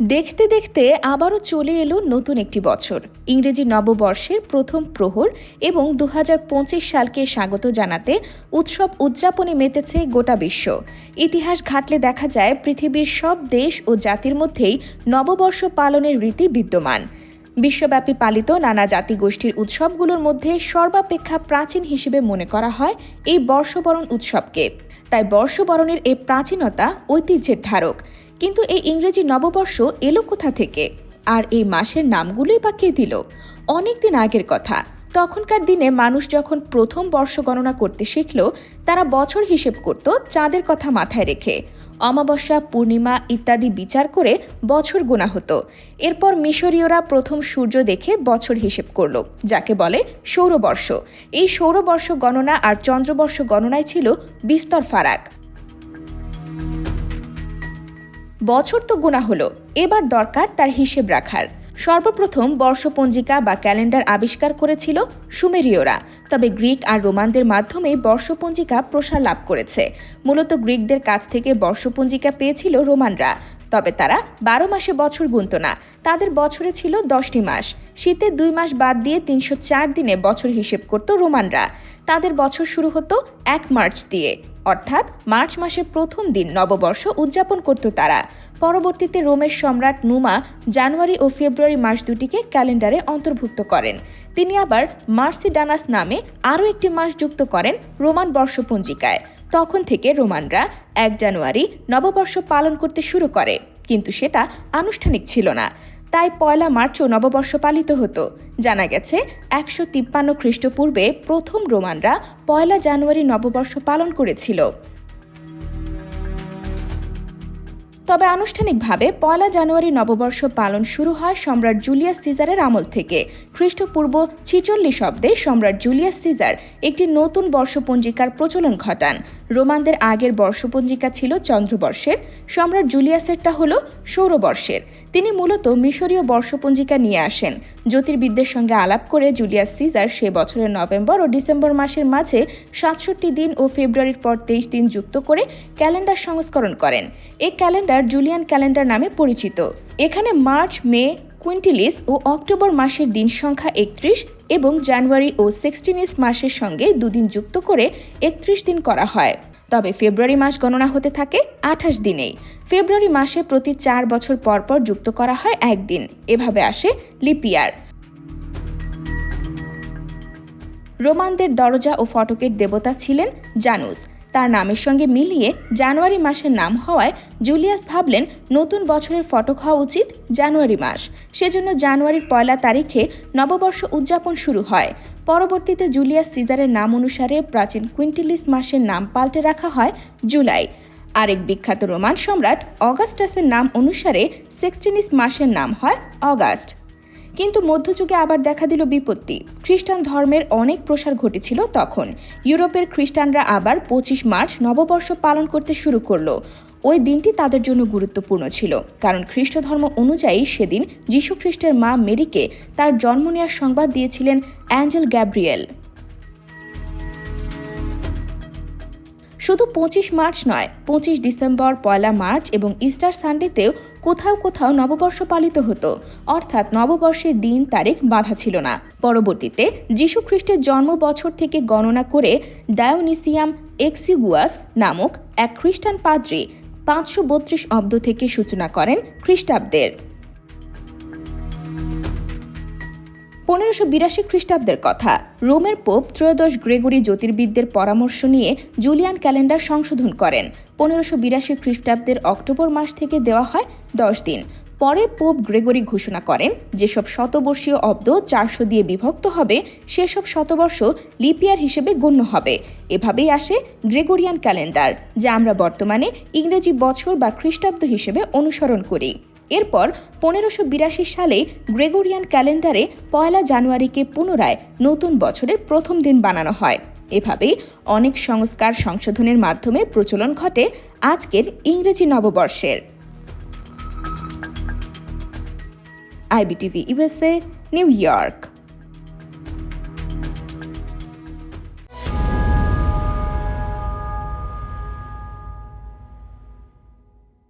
দেখতে দেখতে আবারও চলে এলো নতুন একটি বছর। ইংরেজি নববর্ষের প্রথম প্রহর এবং দু হাজার পঁচিশ সালকে স্বাগত জানাতে উৎসব উদযাপনে মেতেছে গোটা বিশ্ব। ইতিহাস ঘাটলে দেখা যায়, পৃথিবীর সব দেশ ও জাতির মধ্যেই নববর্ষ পালনের রীতি বিদ্যমান। বিশ্বব্যাপী পালিত নানা জাতিগোষ্ঠীর উৎসবগুলোর মধ্যে সর্বাপেক্ষা প্রাচীন হিসেবে মনে করা হয় এই বর্ষবরণ উৎসবকে। তাই বর্ষবরণের এই প্রাচীনতা ঐতিহ্যের ধারক। কিন্তু এই ইংরেজি নববর্ষ এলো কোথা থেকে? আর এই মাসের নামগুলোই বা কে দিল? অনেক দিন আগের কথা। তখনকার দিনে মানুষ যখন প্রথম বর্ষ গণনা করতে শিখল, তারা বছর হিসেব করত চাঁদের কথা মাথায় রেখে। অমাবস্যা, পূর্ণিমা ইত্যাদি বিচার করে বছর গোনা হতো। এরপর মিশরীয়রা প্রথম সূর্য দেখে বছর হিসেব করল, যাকে বলে সৌরবর্ষ। এই সৌরবর্ষ গণনা আর চন্দ্রবর্ষ গণনায় ছিল বিস্তর ফারাক। বছর তো গোনা হলো, এবার দরকার তার হিসেব রাখার। সর্বপ্রথম বর্ষপঞ্জিকা বা ক্যালেন্ডার আবিষ্কার করেছিল সুমেরীয়রা, তবে গ্রিক আর রোমানদের মাধ্যমে বর্ষপঞ্জিকা প্রসার লাভ করেছে। মূলত গ্রিকদের কাছ থেকে বর্ষপঞ্জিকা পেয়েছিল রোমানরা, তবে তারা বারো মাসে বছর গুনত না, তাদের বছরে ছিল দশটি মাস। শীতের দুই মাস বাদ দিয়ে তিনশো চার দিনে বছর হিসেব করত রোমানরা। তাদের বছর শুরু হতো এক মার্চ দিয়ে। অর্থাৎ মার্চ মাসের প্রথম দিন নববর্ষ উদযাপন করত তারা। পরবর্তীতে রোমের সম্রাট নুমা জানুয়ারি ও ফেব্রুয়ারি মাস দুটিকে ক্যালেন্ডারে অন্তর্ভুক্ত করেন। তিনি আবার মার্সিডানাস নামে আরও একটি মাস যুক্ত করেন রোমান বর্ষপঞ্জিকায়। তখন থেকে রোমানরা এক জানুয়ারি নববর্ষ পালন করতে শুরু করে, কিন্তু সেটা আনুষ্ঠানিক ছিল না। তাই পয়লা মার্চও নববর্ষ পালিত হতো। জানা গেছে, একশো তিপ্পান্ন খ্রিস্টপূর্বে প্রথম রোমানরা পয়লা জানুয়ারি নববর্ষ পালন করেছিল। তবে আনুষ্ঠানিকভাবে পয়লা জানুয়ারি নববর্ষ পালন শুরু হয় সম্রাট জুলিয়াস সিজারের আমল থেকে। খ্রিস্টপূর্ব ছিচল্লিশ শব্দে সম্রাট জুলিয়াস সিজার একটি নতুন বর্ষপঞ্জিকার প্রচলন ঘটান। রোমানদের আগের বর্ষপঞ্জিকা ছিল চন্দ্রবর্ষের, সম্রাট জুলিয়াসেরটা হল সৌরবর্ষের। তিনি মূলত মিশরীয় বর্ষপঞ্জিকা নিয়ে আসেন। জ্যোতির্বিদদের সঙ্গে আলাপ করে জুলিয়াস সিজার সে বছরের নভেম্বর ও ডিসেম্বর মাসের মাঝে সাতষট্টি দিন ও ফেব্রুয়ারির পর তেইশ দিন যুক্ত করে ক্যালেন্ডার সংস্করণ করেন। এই ক্যালেন্ডার জুলিয়ান ক্যালেন্ডার নামে পরিচিত। এখানে মার্চ, মে, কুইন্টিলিস ও অক্টোবর মাসের দিন সংখ্যা একত্রিশ এবং জানুয়ারি ও সিক্সটিনিস মাসের সঙ্গে দুদিন যুক্ত করে একত্রিশ দিন করা হয়। তবে ফেব্রুয়ারি মাস গণনা হতে থাকে আঠাশ দিনেই। ফেব্রুয়ারি মাসে প্রতি চার বছর পর পর যুক্ত করা হয় একদিন। এভাবে আসে লিপিয়ার রোমানদের দরজা ও ফটকের দেবতা ছিলেন জানুস। তার নামের সঙ্গে মিলিয়ে জানুয়ারি মাসের নাম হওয়ায় জুলিয়াস ভাবলেন নতুন বছরের ফটক হওয়া উচিত জানুয়ারি মাস। সেজন্য জানুয়ারির পয়লা তারিখে নববর্ষ উদযাপন শুরু হয়। পরবর্তীতে জুলিয়াস সিজারের নাম অনুসারে প্রাচীন কুইন্টিলিস মাসের নাম পাল্টে রাখা হয় জুলাই। আরেক বিখ্যাত রোমান সম্রাট অগাস্টাসের নাম অনুসারে সিক্সটিনিস মাসের নাম হয় অগাস্ট। কিন্তু মধ্যযুগে আবার দেখা দিল বিপত্তি। খ্রিস্টান ধর্মের অনেক প্রসার ঘটেছিল তখন। ইউরোপের খ্রিস্টানরা আবার পঁচিশ মার্চ নববর্ষ পালন করতে শুরু করল। ওই দিনটি তাদের জন্য গুরুত্বপূর্ণ ছিল, কারণ খ্রিস্ট ধর্ম অনুযায়ী সেদিন যীশুখ্রিস্টের মা মেরিকে তার জন্ম নেওয়ার সংবাদ দিয়েছিলেন অ্যাঞ্জেল গ্যাব্রিয়েল। শুধু পঁচিশ মার্চ নয়, পঁচিশ ডিসেম্বর, পয়লা মার্চ এবং ইস্টার সানডেতেও কোথাও কোথাও নববর্ষ পালিত হতো। অর্থাৎ নববর্ষের দিন তারিখ বাধা ছিল না। পরবর্তীতে যীশু খ্রিস্টের জন্ম বছর থেকে গণনা করে ডায়োনিসিয়াম এক্সিগুয়াস নামক এক খ্রিস্টান পাদ্রী পাঁচশো বত্রিশ অব্দ থেকে সূচনা করেন খ্রিস্টাব্দের। পনেরোশো বিরাশি খ্রিস্টাব্দের কথা। রোমের পোপ ত্রয়োদশ গ্রেগরি জ্যোতির্বিদদের পরামর্শ নিয়ে জুলিয়ান ক্যালেন্ডার সংশোধন করেন। পনেরোশো বিরাশি খ্রিস্টাব্দের অক্টোবর মাস থেকে দেওয়া হয় দশ দিন। পরে পোপ গ্রেগরি ঘোষণা করেন, যেসব শতবর্ষীয় অব্দ চারশো দিয়ে বিভক্ত হবে, সেসব শতবর্ষ লিপিয়ার হিসেবে গণ্য হবে। এভাবেই আসে গ্রেগরিয়ান ক্যালেন্ডার, যা আমরা বর্তমানে ইংরেজি বছর বা খ্রিস্টাব্দ হিসেবে অনুসরণ করি। এরপর পনেরোশো বিরাশি সালে গ্রেগোরিয়ান ক্যালেন্ডারে পয়লা জানুয়ারিকে পুনরায় নতুন বছরের প্রথম দিন বানানো হয়। এভাবেই অনেক সংস্কার সংশোধনের মাধ্যমে প্রচলন ঘটে আজকের ইংরেজি নববর্ষের। IBTV USA New York.